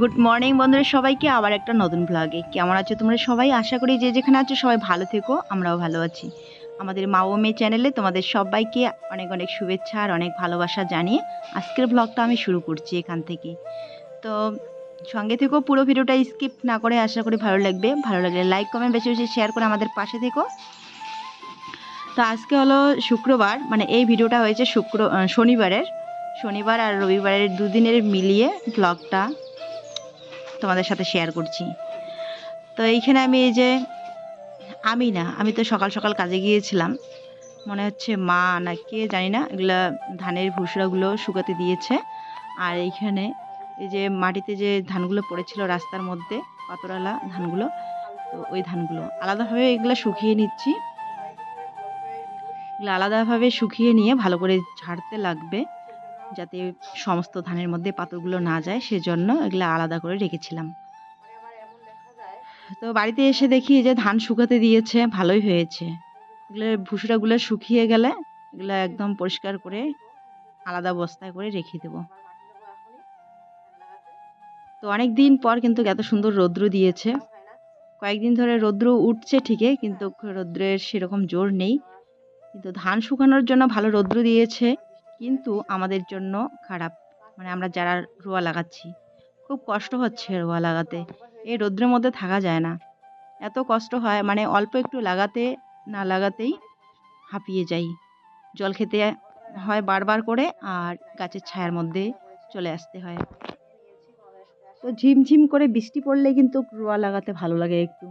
Good morning বন্ধুরা, সবাইকে আবার একটা নতুন ব্লগে কেমন আছো তোমরা সবাই? আশা করি যে যেখানে আছো সবাই ভালো থেকো, আমরাও ভালো আছি। আমাদের মা ও মেয়ে চ্যানেলে তোমাদের সবাইকে অনেক অনেক শুভেচ্ছা আর অনেক ভালোবাসা জানিয়ে আজকের ব্লগটা আমি শুরু করছি এখান থেকে। তো সঙ্গে থেকেও পুরো ভিডিওটা স্কিপ না করে আশা করি ভালো লাগবে। ভালো লাগলে লাইক কমেন্ট বেশি বেশি শেয়ার করে আমাদের পাশে থেকো। তো আজকে হলো শুক্রবার মানে এই ভিডিওটা হয়েছে শুক্র শনিবারের। শনিবার আর রবিবারের দুদিনের মিলিয়ে ব্লগটা তোমাদের সাথে শেয়ার করছি। তো এইখানে আমি এই যে, আমি না, আমি তো সকাল সকাল কাজে গিয়েছিলাম। মনে হচ্ছে মা না কে জানি না, এগুলো ধানের ভুসড়াগুলো শুকাতে দিয়েছে। আর এইখানে এই যে মাটিতে যে ধানগুলো পড়েছিল রাস্তার মধ্যে পাতরালা ধানগুলো, তো ওই ধানগুলো আলাদাভাবে এগুলো শুকিয়ে নিচ্ছি। এগুলো আলাদাভাবে শুকিয়ে নিয়ে ভালো করে ঝাড়তে লাগবে। যাতে সমস্ত ধানের মধ্যে পাথরগুলো না যায়, সেজন্য এগুলো আলাদা করে রেখেছিলাম। তো বাড়িতে এসে দেখি যে ধান শুকাতে দিয়েছে, ভালোই হয়েছে। এগুলো ভুসুরাগুলো শুকিয়ে গেলে এগুলো একদম পরিষ্কার করে আলাদা বস্তায় করে রেখে দেবো। তো অনেক দিন পর কিন্তু এত সুন্দর রৌদ্র দিয়েছে। কয়েকদিন ধরে রৌদ্র উঠছে ঠিকই, কিন্তু রৌদ্রের সেরকম জোর নেই। কিন্তু ধান শুকানোর জন্য ভালো রৌদ্র দিয়েছে। কিন্তু আমাদের জন্য খারাপ। মানে আমরা যারা রোয়া লাগাচ্ছি, খুব কষ্ট হচ্ছে রোয়া লাগাতে। এই রৌদ্রের মধ্যে থাকা যায় না। এত কষ্ট হয় মানে অল্প একটু লাগাতে, না লাগাতেই হাঁপিয়ে যাই। জল খেতে হয় বারবার করে আর গাছের ছায়ার মধ্যে চলে আসতে হয়। তো ঝিমঝিম করে বৃষ্টি পড়লে কিন্তু রোয়া লাগাতে ভালো লাগে একটু।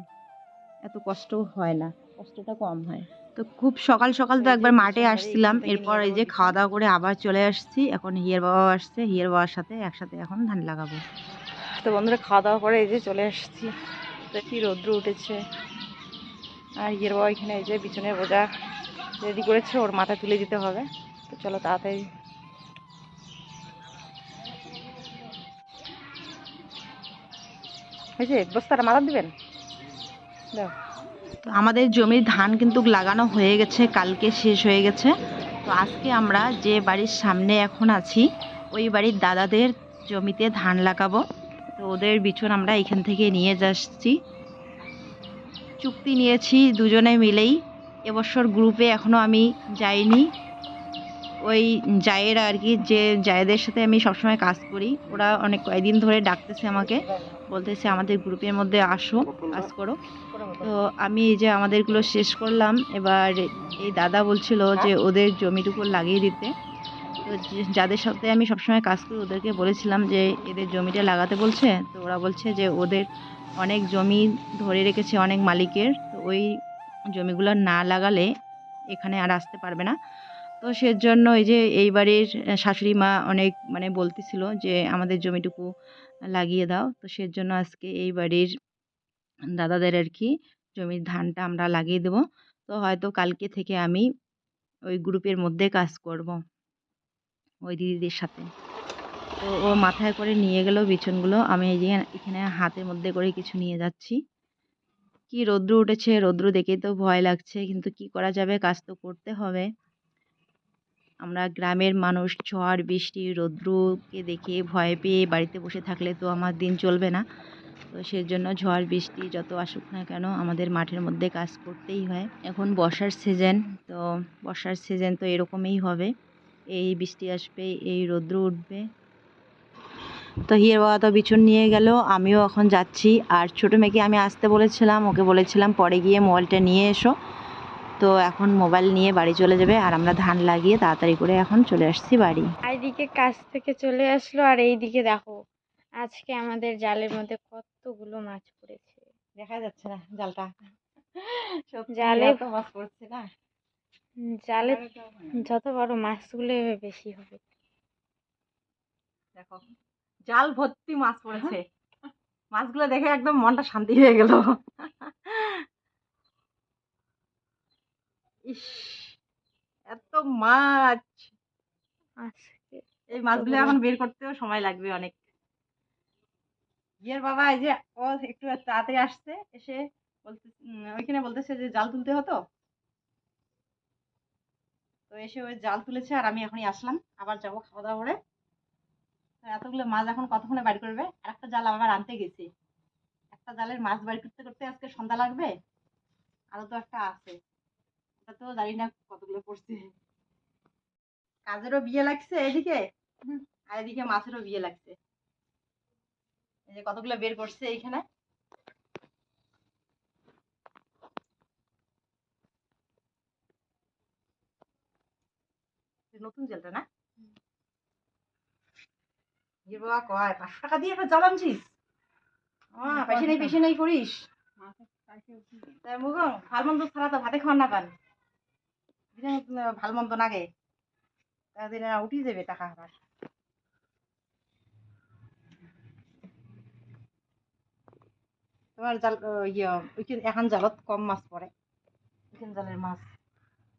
এত কষ্ট হয় না, কষ্টটা কম হয়। তো খুব সকাল সকাল তো একবার মাঠে আসছিলাম। এরপর এই যে খাওয়া দাওয়া করে আবার চলে আসছি। এখন হিয়ার বাবাও আসছে। হিয়ার বাবার সাথে একসাথে এখন ধান লাগাবো। তো বন্ধুরা খাওয়া দাওয়া করে এই যে চলে আসছি। দেখি রৌদ্র উঠেছে। আর হিয়ার বাবা এখানে এই যে পিছনে বোঝা রেডি করেছে। ওর মাথা তুলে দিতে হবে। তো চলো তাড়াতাড়ি। হয়েছে বস্তাটা মাথা দিবেন? দাও। আমাদের জমির ধান কিন্তু লাগানো হয়ে গেছে, কালকে শেষ হয়ে গেছে। তো আজকে আমরা যে বাড়ির সামনে এখন আছি, ওই বাড়ির দাদাদের জমিতে ধান লাগাবো। তো ওদের বিছন আমরা এখান থেকে নিয়ে যাচ্ছি। চুক্তি নিয়েছি দুজনে মিলেই। এবছর গ্রুপে এখনও আমি যাইনি। ওই জায়ের আর কি, যে জায়েদের সাথে আমি সবসময় কাজ করি, ওরা অনেক কয়েকদিন ধরে ডাকতেছে আমাকে। বলতেছে, আমাদের গ্রুপের মধ্যে আসো, কাজ করো। তো আমি এই যে আমাদেরগুলো শেষ করলাম। এবার এই দাদা বলছিল যে ওদের জমিটুকু লাগিয়ে দিতে। তো যাদের সাথে আমি সবসময় কাজ করি, ওদেরকে বলেছিলাম যে, এদের জমিটা লাগাতে বলছে? তো ওরা বলছে যে, ওদের অনেক জমি ধরে রেখেছে অনেক মালিকের। তো ওই জমিগুলো না লাগালে এখানে আর আসতে পারবে না। তো সেজন্য এই যে এই বাড়ির শাশুড়ি মা অনেক মানে বলতেছিল যে, আমাদের জমিটুকু লাগিয়ে দাও। তো সেজন্য আজকে এই বাড়ির দাদাদের আর কি জমির ধানটা আমরা লাগিয়ে দেবো। তো হয়তো কালকে থেকে আমি ওই গ্রুপের মধ্যে কাজ করব, ওই দিদিদের সাথে। তো ও মাথায় করে নিয়ে গেল বিছনগুলো। আমি এই যে এখানে হাতের মধ্যে করে কিছু নিয়ে যাচ্ছি। কি রৌদ্র উঠেছে, রৌদ্র দেখে তো ভয় লাগছে, কিন্তু কি করা যাবে? কাজ তো করতে হবে। আমরা গ্রামের মানুষ, ঝড়, বৃষ্টি, রৌদ্রকে দেখে ভয় পেয়ে বাড়িতে বসে থাকলে তো আমার দিন চলবে না। তো সেজন্য ঝড়, বৃষ্টি যত আসুক না কেন আমাদের মাঠের মধ্যে কাজ করতেই হয়। এখন বর্ষার সিজন তো বর্ষার সিজন তো এরকমই হবে। এই বৃষ্টি আসবে, এই রৌদ্র উঠবে। তো হিয়ার বাবা তো বিছুন নিয়ে গেল, আমিও এখন যাচ্ছি। আর ছোটো মেয়েকে আমি আসতে বলেছিলাম, ওকে বলেছিলাম পরে গিয়ে মোবাইলটা নিয়ে এসো। তো এখন মোবাইল নিয়ে বাড়ি চলে যাবে আর আমরা ধান লাগিয়ে তাড়াতাড়ি করে এখন চলে আসছি বাড়ি। এইদিকে কাজ থেকে চলে আসলো আর এইদিকে দেখো আজকে আমাদের জালের মধ্যে কতগুলো মাছ পড়েছে। দেখা যাচ্ছে না জালটা। জালে তো মাছ পড়ছে না। জালে যত বড় মাছগুলো হবে বেশি হবে। দেখো জাল ভর্তি মাছ পড়েছে। মাছগুলো দেখে একদম মনটা শান্তি হয়ে গেল। ইস এত মাছ। আজকে এই মাছগুলো এখন বের করতেও সময় লাগবে অনেক। ইয়ের বাবা এই যে ও একটু তাড়াতাড়ি আসছে এসে বলতে ওইখানে বলতেছে যে জাল তুলতে হতো। তো এসে ওই জাল তুলেছে আর আমি এখনই আসলাম। আবার যাব খাওয়া দাওয়া করে এতগুলো মাছ এখন কতক্ষণে বাড়ি করবে? আর একটা জাল আবার আনতে গেছে। একটা জালের মাছ বাড়ি করতে করতে আজকে সন্ধ্যা লাগবে। আরও তো একটা আছে। তো জানি না কতগুলো পড়ছে। কাজেরও বিয়ে লাগছে এদিকে? আর এদিকে মাছেরও বিয়ে লাগছে। এই যে কতগুলো বের করছে এইখানে? নতুন জালটা না? বাবা কয় পাঁচশো টাকা দিয়ে একটা জাল আনছিস? নেই করিস। ছাড়া তো ভাতে খাওয়ার না পান ভালো মন্দ নাগে। উঠি যাবে টাকা আবার তোমার জাল ইয়ে ওইখান, এখন জালত কম মাছ পড়ে। ওইখান জালের মাছ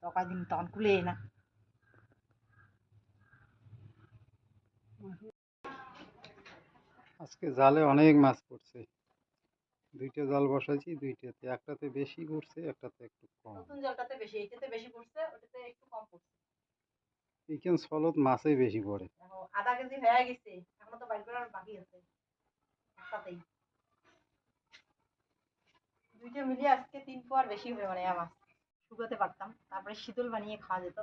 টকা দিন তখন কুলে না। আজকে জালে অনেক মাছ পড়ছে। দুইটা জাল বসাইছি দুইটাতে একটাতে বেশি পড়ছে একটাতে একটু কম। নতুন জলটাতে বেশি এইটাতে বেশি পড়ছে ওটাতে একটু কম পড়ছে এইখান সলত মাছই বেশি পড়ে। আধা কেজি হয়ে গেছে এখনও তো বাইর করার বাকি আছে একটাতেই দুইটা মিলিয়ে আজকে তিন পোয়ার বেশি হবে মানে আমার শুকাতে পারতাম তারপরে শীতল বানিয়ে খাওয়া যেত।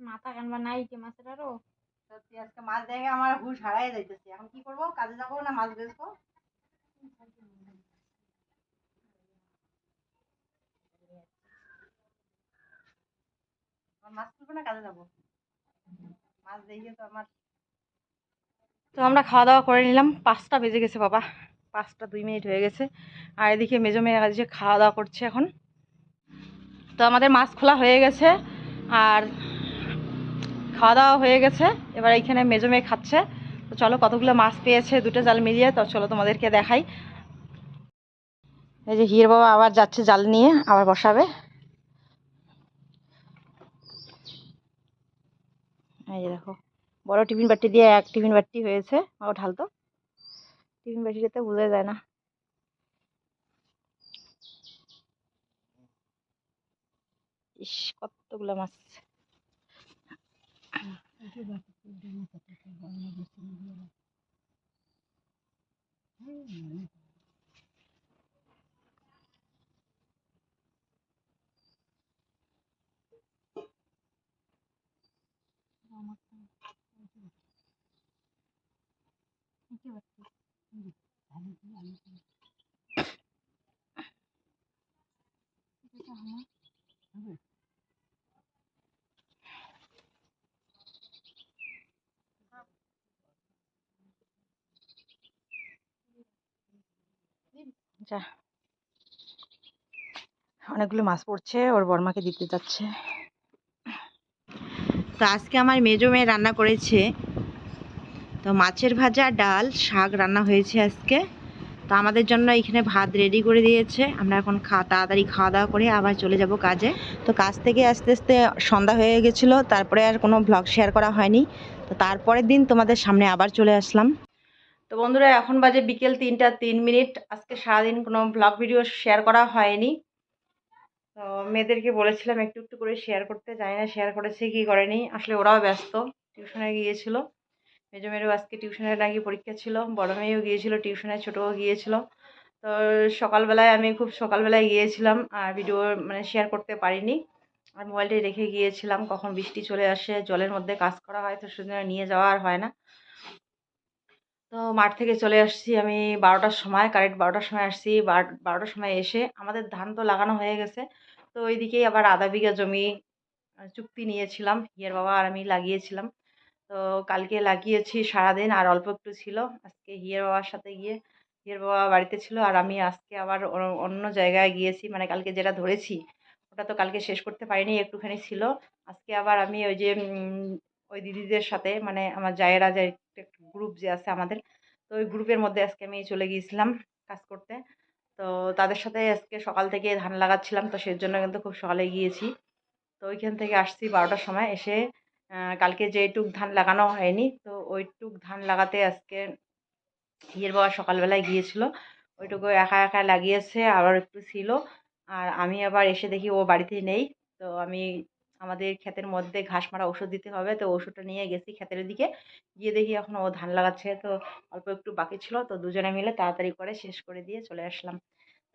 মাথা কানবা নাই কি মাছের আরও? সত্যি আজকে মাছ দেখে আমার হুশ হারাই যাইতেছে। এখন কি করব? কাজে যাব না মাছ বেচবো? মাছ তুলবো না কাজে যাব? মাছ দেখে তো আমার তো আমরা খাওয়া দাওয়া করে নিলাম। পাঁচটা বেজে গেছে বাবা। পাঁচটা দুই মিনিট হয়ে গেছে। আর এদিকে মেজো মেয়ে কাজে খাওয়া দাওয়া করছে এখন। তো আমাদের মাছ খোলা হয়ে গেছে। আর খাওয়া দাওয়া হয়ে গেছে। এবার এইখানে মেজো মেয়ে খাচ্ছে। তো চলো কতগুলো মাছ পেয়েছে, দুটো জাল মিলিয়ে, তো চলো তোমাদেরকে দেখাই। এই যে হির বাবা আবার যাচ্ছে জাল নিয়ে, আবার বসাবে। এই যে দেখো, বড় টিফিন বাটি দিয়ে এক টিফিন বাটি হয়েছে। ও ঢালতো। টিফিন বাটিটাতে বোঝা যায় না। ইস, কতগুলো মাছ। কিছু বাকি ডানা পাতাতে গয়না বেছে নিয়ে এলাম আমার যা। অনেকগুলো মাছ পড়ছে, ওর বর্মাকে দিতে যাচ্ছে। তো আজকে আমার মেজো মেয়ে রান্না করেছে। তো মাছের ভাজা, ডাল, শাক রান্না হয়েছে আজকে। তো আমাদের জন্য এখানে ভাত রেডি করে দিয়েছে। আমরা এখন খা, তাড়াতাড়ি খাওয়া দাওয়া করে আবার চলে যাব কাজে। তো কাজ থেকে আস্তে আস্তে সন্ধ্যা হয়ে গেছিল। তারপরে আর কোনো ব্লগ শেয়ার করা হয়নি। তো তারপরের দিন তোমাদের সামনে আবার চলে আসলাম। তো বন্ধুরা, এখন বাজে বিকেল তিনটা তিন মিনিট। আজকে সারাদিন কোনো ব্লগ ভিডিও শেয়ার করা হয়নি। তো মেয়েদেরকে বলেছিলাম একটু একটু করে শেয়ার করতে। জানি না শেয়ার করেছে কি করেনি। আসলে ওরাও ব্যস্ত। টিউশনে গিয়েছিল। মেজো মেয়েরও আজকে টিউশনে নাকি পরীক্ষা ছিল। বড় মেয়েও গিয়েছিল টিউশনে, ছোটও গিয়েছিল। তো সকালবেলায় আমি খুব সকালবেলায় গিয়েছিলাম আর ভিডিও মানে শেয়ার করতে পারিনি। আর মোবাইলটি রেখে গিয়েছিলাম। কখন বৃষ্টি চলে আসে, জলের মধ্যে কাজ করা হয় তো সেজন্য নিয়ে যাওয়া আর হয় না। তো মাঠ থেকে চলে আসছি আমি বারোটার সময় কারেক্ট বারোটার সময় আসছি, বার- বারোটার সময় এসে আমাদের ধান তো লাগানো হয়ে গেছে। তো ওইদিকেই আবার আধা বিঘা জমি চুক্তি নিয়েছিলাম, হিয়ের বাবা আর আমি লাগিয়েছিলাম। তো কালকে লাগিয়েছি সারাদিন, আর অল্প একটু ছিল। আজকে হিয়ার বাবার সাথে গিয়ে হিয়ের বাবা বাড়িতে ছিল, আর আমি আজকে আবার অন্য জায়গায় গিয়েছি। মানে কালকে যেটা ধরেছি, ওটা তো কালকে শেষ করতে পারিনি, একটুখানি ছিল। আজকে আবার আমি ওই যে ওই দিদিদের সাথে মানে আমার জায়েরা যে গ্রুপ যে আছে আমাদের, তো ওই গ্রুপের মধ্যে আজকে আমি চলে গিয়েছিলাম কাজ করতে। তো তাদের সাথে আজকে সকাল থেকে ধান লাগাচ্ছিলাম, তো সেই জন্য কিন্তু খুব সকালে গিয়েছি। তো ওইখান থেকে আসছি বারোটার সময়, এসে কালকে যেটুক ধান লাগানো হয়নি, তো ওইটুক ধান লাগাতে আজকে হিয়ের বাবা সকালবেলায় গিয়েছিল। ওইটুকু একা একা লাগিয়েছে আবার একটু ছিল। আর আমি আবার এসে দেখি ও বাড়িতে নেই, তো আমি আমাদের ক্ষেতের মধ্যে ঘাস মারা ওষুধ দিতে হবে। তো ওষুধটা নিয়ে গেছি ক্ষেতের দিকে। গিয়ে দেখি এখন ও ধান লাগাচ্ছে। তো অল্প একটু বাকি ছিল। তো দুজনে মিলে তাড়াতাড়ি করে শেষ করে দিয়ে চলে আসলাম।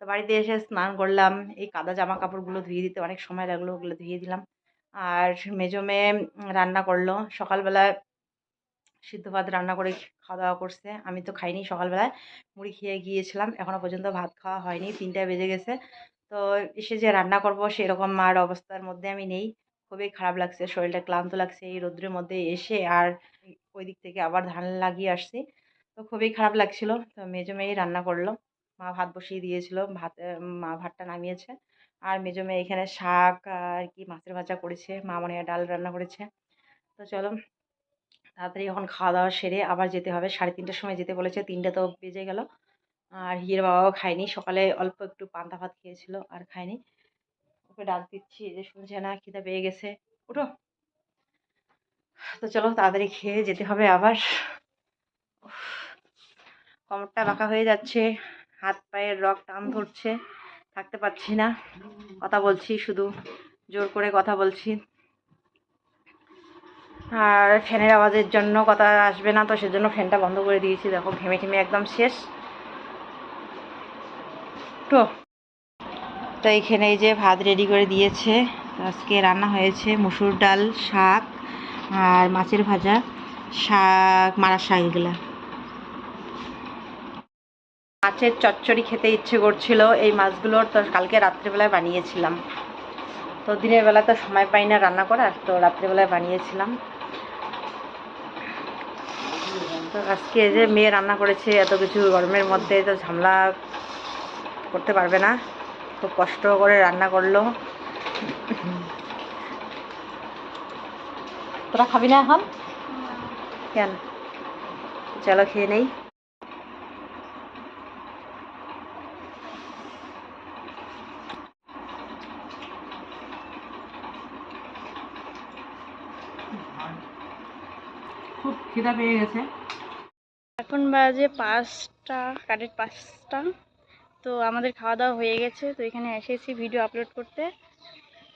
তো বাড়িতে এসে স্নান করলাম। এই কাদা জামা কাপড়গুলো ধুয়ে দিতে অনেক সময় লাগল, ওগুলো ধুয়ে দিলাম। আর মেজো মেয়ে রান্না করল। সকালবেলা সিদ্ধ ভাত রান্না করে খাওয়া দাওয়া করছে। আমি তো খাইনি সকালবেলায়। মুড়ি খেয়ে গিয়েছিলাম। এখনও পর্যন্ত ভাত খাওয়া হয়নি। তিনটা বেজে গেছে। তো এসে যে রান্না করব সেরকম আর অবস্থার মধ্যে আমি নেই। খুবই খারাপ লাগছে, শরীরটা ক্লান্ত লাগছে এই রোদ্রের মধ্যে এসে আর ওই দিক থেকে আবার ধান লাগিয়ে আসছি। তো খুবই খারাপ লাগছিল। তো মেজো মেয়েই রান্না করল। মা ভাত বসিয়ে দিয়েছিল, ভাত মা ভাতটা নামিয়েছে। আর মেজো মেয়ে এখানে শাক আর কি মাছের ভাজা করেছে মা মনে ডাল রান্না করেছে। তো চলো, তাড়াতাড়ি এখন খাওয়া দাওয়া সেরে আবার যেতে হবে। সাড়ে তিনটার সময় যেতে বলেছে, তিনটা তো বেজে গেল। আর হিয়ের বাবাও খায়নি। সকালে অল্প একটু পান্তা ভাত খেয়েছিল, আর খায়নি। ওকে ডাক দিচ্ছি যে, শুনছে না, খিদে পেয়ে গেছে। উঠো। তো চলো, তাড়াতাড়ি খেয়ে যেতে হবে আবার। কোমরটা বাঁকা হয়ে যাচ্ছে, হাত পায়ের রক টান ধরছে, থাকতে পারছি না। কথা বলছি শুধু, জোর করে কথা বলছি। আর ফ্যানের আওয়াজের জন্য কথা আসবে না, তো সেজন্য ফ্যানটা বন্ধ করে দিয়েছি। দেখো ঘেমে ঘেমে একদম শেষ। তো তো এখানে এই যে ভাত রেডি করে দিয়েছে। আজকে রান্না হয়েছে মুসুর ডাল, শাক আর মাছের ভাজা। শাক মারা শাক এগুলা। মাছের চচ্চড়ি খেতে ইচ্ছে করছিল। এই মাছগুলোর তো কালকে রাত্রেবেলায় বানিয়েছিলাম। তো দিনের বেলা তো সময় পাই না রান্না করার, তো রাত্রেবেলায় বানিয়েছিলাম। তো আজকে যে মেয়ে রান্না করেছে, এত কিছু গরমের মধ্যে তো ঝামলা করতে পারবে না। খুব কষ্ট করে রান্না করল। তোরা খাবি না এখন? কেন? চলো খেয়ে নেই। খুব খিদা পেয়ে গেছে। এখন বাজে পাঁচটা কারেক্ট পাঁচটা। তো আমাদের খাওয়া দাওয়া হয়ে গেছে, তো এখানে এসেছি ভিডিও আপলোড করতে।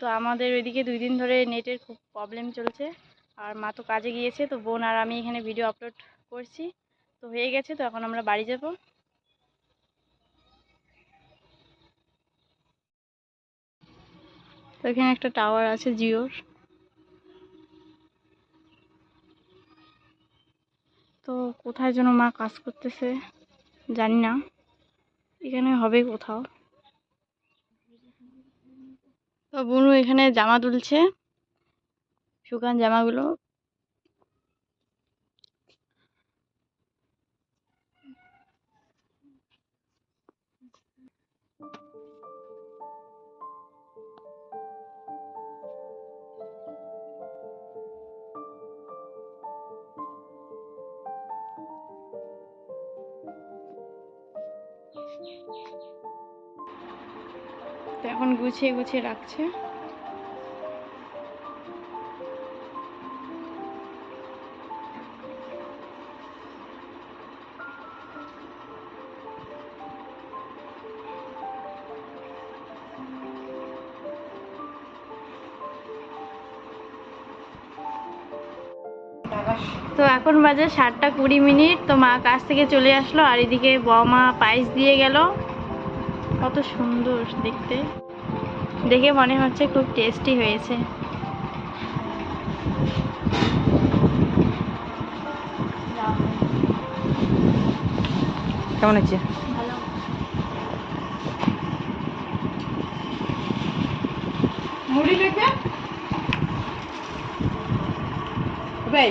তো আমাদের ওইদিকে দুই দিন ধরে নেটের খুব প্রবলেম চলছে, আর মা তো কাজে গিয়েছে, তো বোন আর আমি এখানে ভিডিও আপলোড করছি। তো হয়ে গেছে, তো এখন আমরা বাড়ি যাব। তো এখানে একটা টাওয়ার আছে জিওর। তো কোথায় যেন মা কাজ করতেছে, জানি না। এখানে হবে কোথাও। তো বুনু এখানে জামা তুলছে শুকান জামাগুলো। তো এখন গুছিয়ে গুছিয়ে রাখছে। এখন বাজে সাতটা কুড়ি মিনিট তো মা কাছ থেকে চলে আসলো আর এদিকে বৌমা পায়েস দিয়ে গেল। কত সুন্দর দেখতে। দেখে মনে হচ্ছে খুব টেস্টি হয়েছে। কেমন হচ্ছে মুড়ি রেখে ভাই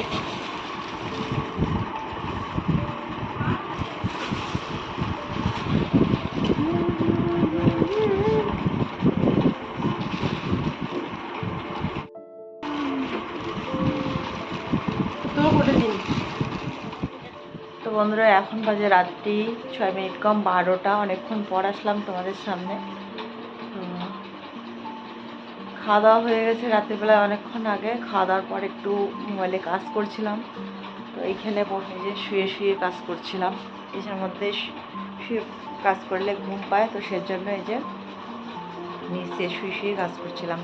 বন্ধুরা, এখন বাজে রাত্রি ছয় মিনিট কম, বারোটা, অনেকক্ষণ পর আসলাম তোমাদের সামনে। খাওয়া দাওয়া হয়ে গেছে রাত্রিবেলায় অনেকক্ষণ আগে খাওয়া দাওয়ার পর একটু মোবাইলে কাজ করছিলাম। তো এইখানে বসে যে শুয়ে শুয়ে কাজ করছিলাম। এসের মধ্যে শুয়ে কাজ করলে ঘুম পায়, তো সেজন্য এই যে নিচে শুয়ে শুয়ে কাজ করছিলাম।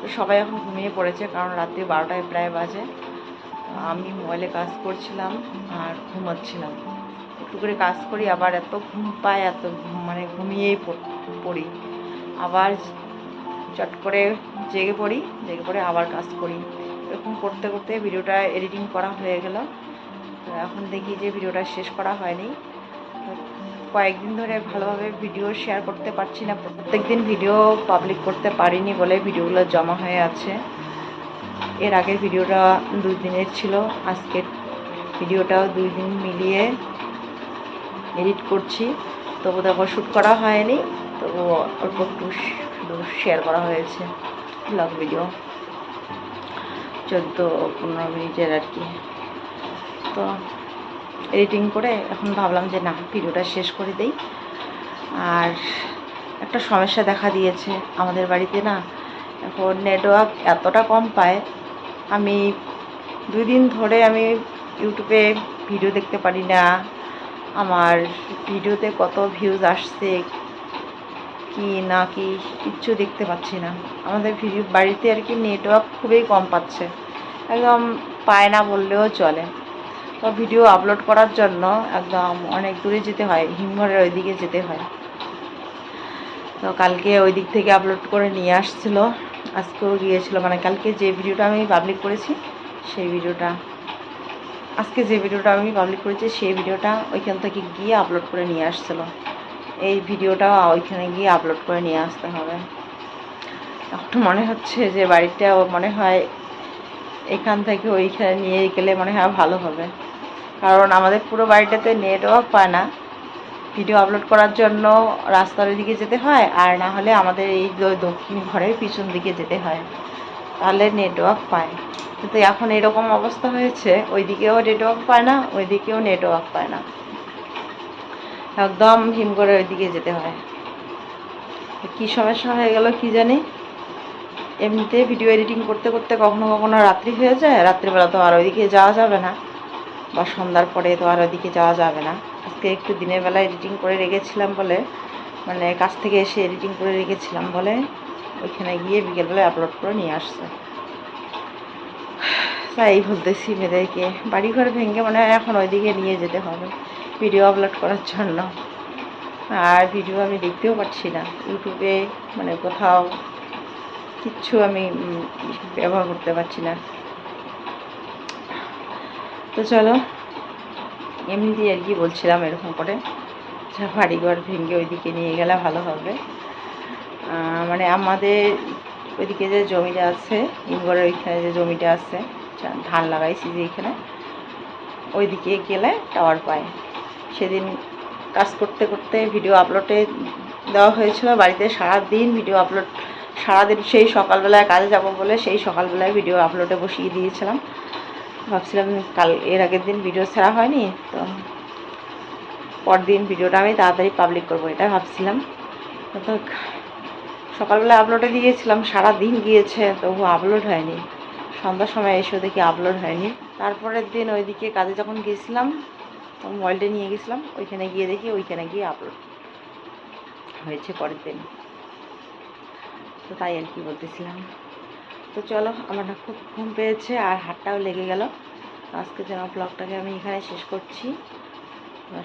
তো সবাই এখন ঘুমিয়ে পড়েছে, কারণ রাত্রি বারোটায় প্রায় বাজে। আমি মোবাইলে কাজ করছিলাম আর ঘুমাচ্ছিলাম। একটু করে কাজ করি, আবার এত ঘুম পায়, এত মানে ঘুমিয়েই পড়- আবার চট করে জেগে পড়ি, জেগে পড়ে আবার কাজ করি। এরকম করতে করতে ভিডিওটা এডিটিং করা হয়ে গেল। এখন দেখি যে ভিডিওটা শেষ করা হয়নি। কয়েকদিন ধরে ভালোভাবে ভিডিও শেয়ার করতে পারছি না। প্রত্যেকদিন ভিডিও পাবলিক করতে পারিনি বলে ভিডিওগুলো জমা হয়ে আছে। এর আগের ভিডিওটা দুই দিনের ছিল, আজকের ভিডিওটাও দুই দিন মিলিয়ে এডিট করছি। তবু দেখো শ্যুট করা হয়নি, তবু অল্প একটু শেয়ার করা হয়েছে ব্লগ ভিডিও চোদ্দ পনেরো মিনিটের আর কি। তো এডিটিং করে এখন ভাবলাম যে না, ভিডিওটা শেষ করে দেই। আর একটা সমস্যা দেখা দিয়েছে আমাদের বাড়িতে না, এখন নেটওয়ার্ক এতটা কম পায় আমি দুই দিন ধরে আমি ইউটিউবে ভিডিও দেখতে পারি না। আমার ভিডিওতে কত ভিউজ আসছে, কি না কি কিচ্ছু দেখতে পাচ্ছি না। আমাদের ভিডিও বাড়িতে আর কি নেটওয়ার্ক খুবই কম পাচ্ছে। একদম পায় না বললেও চলে। তো ভিডিও আপলোড করার জন্য একদম অনেক দূরে যেতে হয়, হিমঘরের ওইদিকে যেতে হয়। তো কালকে ওই দিক থেকে আপলোড করে নিয়ে আসছিল। আজকেও গিয়েছিল। মানে কালকে যে ভিডিওটা আমি পাবলিক করেছি, সেই ভিডিওটা। আজকে যে ভিডিওটা আমি পাবলিক করেছি, সেই ভিডিওটা ওইখান থেকে গিয়ে আপলোড করে নিয়ে আসছিল। এই ভিডিওটা ওইখানে গিয়ে আপলোড করে নিয়ে আসতে হবে। একটু মনে হচ্ছে যে বাড়িটা মনে হয় এখান থেকে ওইখানে নিয়ে গেলে মনে হয় ভালো হবে। কারণ আমাদের পুরো বাড়িটাতে নেটওয়ার্ক পায় না। ভিডিও আপলোড করার জন্য রাস্তার দিকে যেতে হয়, আর না হলে আমাদের এই দক্ষিণ ঘরের পিছন দিকে যেতে হয়। তাহলে নেটওয়ার্ক পায়। কিন্তু এখন এরকম অবস্থা হয়েছে, ওইদিকেও নেটওয়ার্ক পায় না, ওইদিকেও নেটওয়ার্ক পায় না। একদম হিম করে ওইদিকে যেতে হয়। কী সমস্যা হয়ে গেল কি জানি? এমনিতে ভিডিও এডিটিং করতে করতে কখনো কখনো রাত্রি হয়ে যায়, রাত্রিবেলা তো আর ওইদিকে যাওয়া যাবে না। বা সন্ধ্যার পরে তো আর ওইদিকে যাওয়া যাবে না। আজকে একটু দিনের বেলা এডিটিং করে রেখেছিলাম বলে মানে কাছ থেকে এসে এডিটিং করে রেখেছিলাম বলে, ওইখানে গিয়ে বিকেলবেলায় আপলোড করে নিয়ে আসছে। তাই বলতেছি মেয়েদেরকে, বাড়িঘর ভেঙে মনে হয় এখন ওইদিকে নিয়ে যেতে হবে ভিডিও আপলোড করার জন্য। আর ভিডিও আমি দেখতেও পাচ্ছি না ইউটিউবে মানে কোথাও কিচ্ছু আমি ব্যবহার করতে পারছি না। তো চলো, এমনিতেই আর কি বলছিলাম এরকম করে। বাড়িঘর ভেঙে ওইদিকে নিয়ে গেলে ভালো হবে। মানে আমাদের ওইদিকে যে জমিটা আছে হিমঘরের ওইখানে যে জমিটা আছে ধান লাগাইছি যে এইখানে ওইদিকে গেলে টাওয়ার পায়। সেদিন কাজ করতে করতে ভিডিও আপলোডে দেওয়া হয়েছিল, বাড়িতে সারা দিন ভিডিও আপলোড সারাদিন সেই সকালবেলায় কাজে যাব বলে সেই সকালবেলায় ভিডিও আপলোডে বসিয়ে দিয়েছিলাম। ভাবছিলাম কাল এর আগের দিন ভিডিও ছাড়া হয়নি, তো পরদিন ভিডিওটা আমি তাড়াতাড়ি পাবলিক করব, এটা ভাবছিলাম। তো সকালবেলা আপলোডে দিয়েছিলাম, সারা দিন গিয়েছে তবু আপলোড হয়নি। সন্ধ্যার সময় এসে দেখি আপলোড হয়নি। তারপরের দিন ওইদিকে কাজে যখন গিয়েছিলাম তখন মোবাইলটা নিয়ে গেছিলাম, ওইখানে গিয়ে দেখি, ওইখানে গিয়ে আপলোড হয়েছে পরের দিন। তো তাই আর কি বলতেছিলাম। তো চলো আমার না খুব ঘুম পেয়েছে আর হাতটাও লেগে গেল। আজকে যেন ব্লগটাকে আমি এখানে শেষ করছি।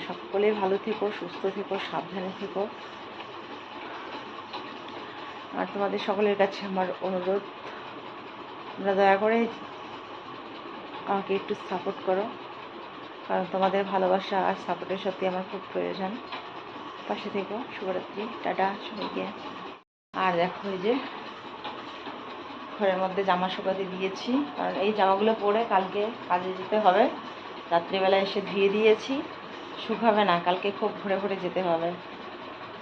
সকলে ভালো থেকো, সুস্থ থেকো, সাবধানে থেকো। আর তোমাদের সকলের কাছে আমার অনুরোধ, তোমরা দয়া করে আমাকে একটু সাপোর্ট করো। কারণ তোমাদের ভালোবাসা আর সাপোর্টের সত্যি আমার খুব প্রয়োজন। পাশে থেকো, শুভরাত্রি, টাটা সবাইকে। আর দেখো এই যে ঘরের মধ্যে জামা শুকাতে দিয়েছি। কারণ এই জামাগুলো পরে কালকে কাজে যেতে হবে। রাত্রিবেলা এসে ধুয়ে দিয়েছি। শুকাবে না, কালকে খুব ঘুরে ঘুরে যেতে হবে।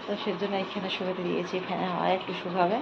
তো সেজন্য এখানে শুকাতে দিয়েছি। ফ্যানে হাওয়ায় একটু শুকাবে।